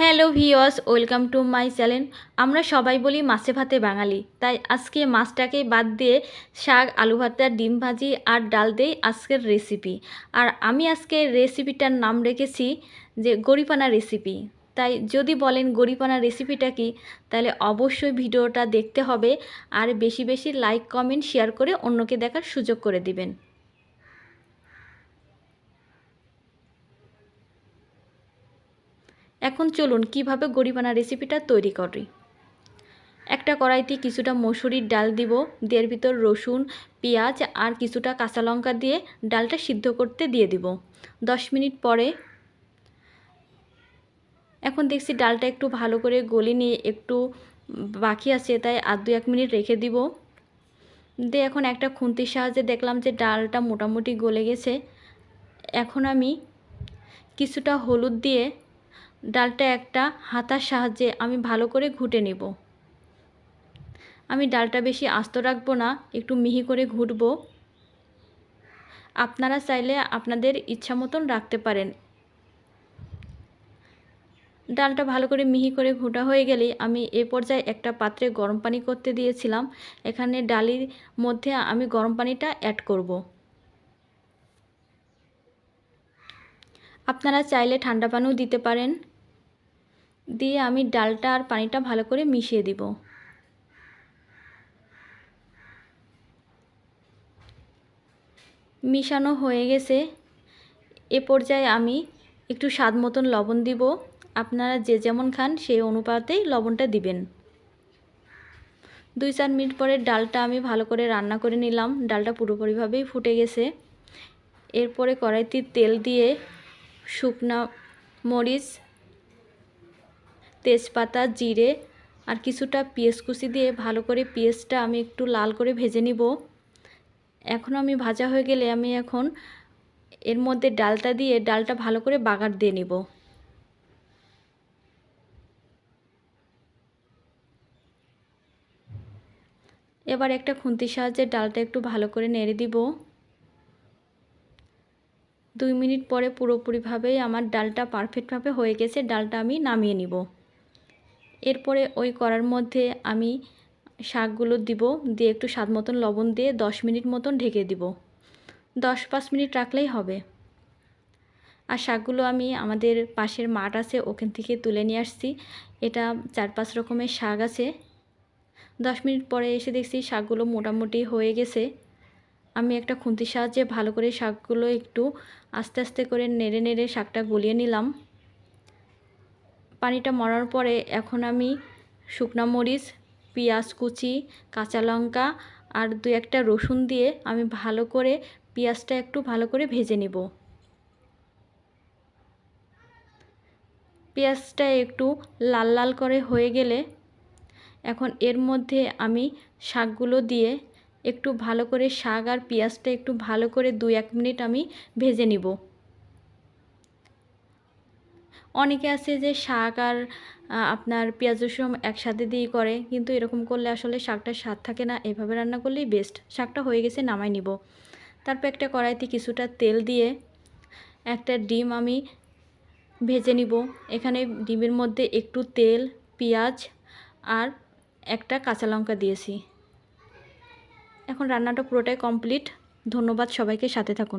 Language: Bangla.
Hello views welcome to my channel. আমরা সবাই বলি মাছে ভাতে বাঙালি। তাই আজকে মাছটাকে বাদ দিয়ে শাক, আলু ভাতা ডিম ভাজি আর ডাল দিয়েই আজকের রেসিপি আর আমি আজকে রেসিপিটার নাম রেখেছি যে গরিপানা রেসিপি তাই যদি বলেন গরিপানা রেসিপিটা কি, তাহলে অবশ্যই ভিডিওটা দেখতে হবে আর বেশি বেশি লাইক কমেন্ট শেয়ার করে অন্যকে দেখার সুযোগ করে দিবেন। এখন চলুন কীভাবে গরিবানা রেসিপিটা তৈরি করি। একটা কড়াইতে কিছুটা মসুরির ডাল দিব, দেড় ভিতর রসুন, পেঁয়াজ আর কিছুটা কাঁচা লঙ্কা দিয়ে ডালটা সিদ্ধ করতে দিয়ে দিব। দশ মিনিট পরে এখন দেখছি ডালটা একটু ভালো করে গলি নিয়ে একটু বাকি আছে, তাই আর দু এক মিনিট রেখে দিব। দিয়ে এখন একটা খুন্তির সাহায্যে দেখলাম যে ডালটা মোটামুটি গলে গেছে। এখন আমি কিছুটা হলুদ দিয়ে ডালটা একটা হাতার সাহায্যে আমি ভালো করে ঘুটে নেব। আমি ডালটা বেশি আস্ত রাখব না, একটু মিহি করে ঘুটবো। আপনারা চাইলে আপনাদের ইচ্ছা মতন রাখতে পারেন। ডালটা ভালো করে মিহি করে ঘুটা হয়ে গেলে আমি এ পর্যায়ে একটা পাত্রে গরম পানি করতে দিয়েছিলাম। এখানে ডালির মধ্যে আমি গরম পানিটা অ্যাড করব। আপনারা চাইলে ঠান্ডা পানিও দিতে পারেন। দিয়ে আমি ডালটা আর পানিটা ভালো করে মিশিয়ে দিব। মিশানো হয়ে গেছে। এ পর্যায়ে আমি একটু স্বাদ মতন লবণ দিব। আপনারা যে যেমন খান সেই অনুপাতেই লবণটা দিবেন। দুই চার মিনিট পরে ডালটা আমি ভালো করে রান্না করে নিলাম। ডালটা পুরোপুরিভাবেই ফুটে গেছে। এরপরে কড়াইতে তেল দিয়ে শুকনা মরিচ তেজপাতা, জিরে আর কিছুটা পেঁয়াজ কুচি দিয়ে ভালো করে পেঁয়াজটা আমি একটু লাল করে ভেজে নিব। এখন আমি ভাজা হয়ে গেলে আমি এখন এর মধ্যে ডালটা দিয়ে ডালটা ভালো করে বাগার দিয়ে নিব। এবার একটা খুন্তির সাহায্যে ডালটা একটু ভালো করে নেড়ে দিব। দুই মিনিট পরে পুরোপুরিভাবেই আমার ডালটা পারফেক্টভাবে হয়ে গেছে, ডালটা আমি নামিয়ে নিব। এরপরে ওই করার মধ্যে আমি শাকগুলো দিব, দিয়ে একটু স্বাদ মতন লবণ দিয়ে দশ মিনিট মতন ঢেকে দিব। দশ পাঁচ মিনিট রাখলেই হবে। আর শাকগুলো আমি আমাদের পাশের মাঠ আছে, ওখান থেকে তুলে নিয়ে আসছি। এটা চার পাঁচ রকমের শাক আছে। দশ মিনিট পরে এসে দেখছি শাকগুলো মোটামুটি হয়ে গেছে। আমি একটা খুন্তির সাহায্যে ভালো করে শাকগুলো একটু আস্তে আস্তে করে নেড়ে নেড়ে শাকটা গলিয়ে নিলাম। পানিটা মরার পরে এখন আমি শুকনা মরিচ, পেঁয়াজ কুচি, কাঁচা লঙ্কা আর দু একটা রসুন দিয়ে আমি ভালো করে পেঁয়াজটা একটু ভালো করে ভেজে নেব। পেঁয়াজটা একটু লাল লাল করে হয়ে গেলে এখন এর মধ্যে আমি শাকগুলো দিয়ে একটু ভালো করে শাক আর পেঁয়াজটা একটু ভালো করে দু এক মিনিট আমি ভেজে নিব। অনেকে আছে যে শাক আর আপনার পেঁয়াজ, রসুন একসাথে দিয়েই করে, কিন্তু এরকম করলে আসলে শাকটার স্বাদ থাকে না। এভাবে রান্না করলেই বেস্ট শাকটা হয়ে গেছে, নামাই নিব। তারপর একটা কড়াইতে কিছুটা তেল দিয়ে একটা ডিম আমি ভেজে নিব। এখানে ডিমের মধ্যে একটু তেল, পেঁয়াজ আর একটা কাঁচা লঙ্কা দিয়েছি। এখন রান্নাটা পুরোটাই কমপ্লিট ধন্যবাদ সবাইকে, সাথে থাকুন।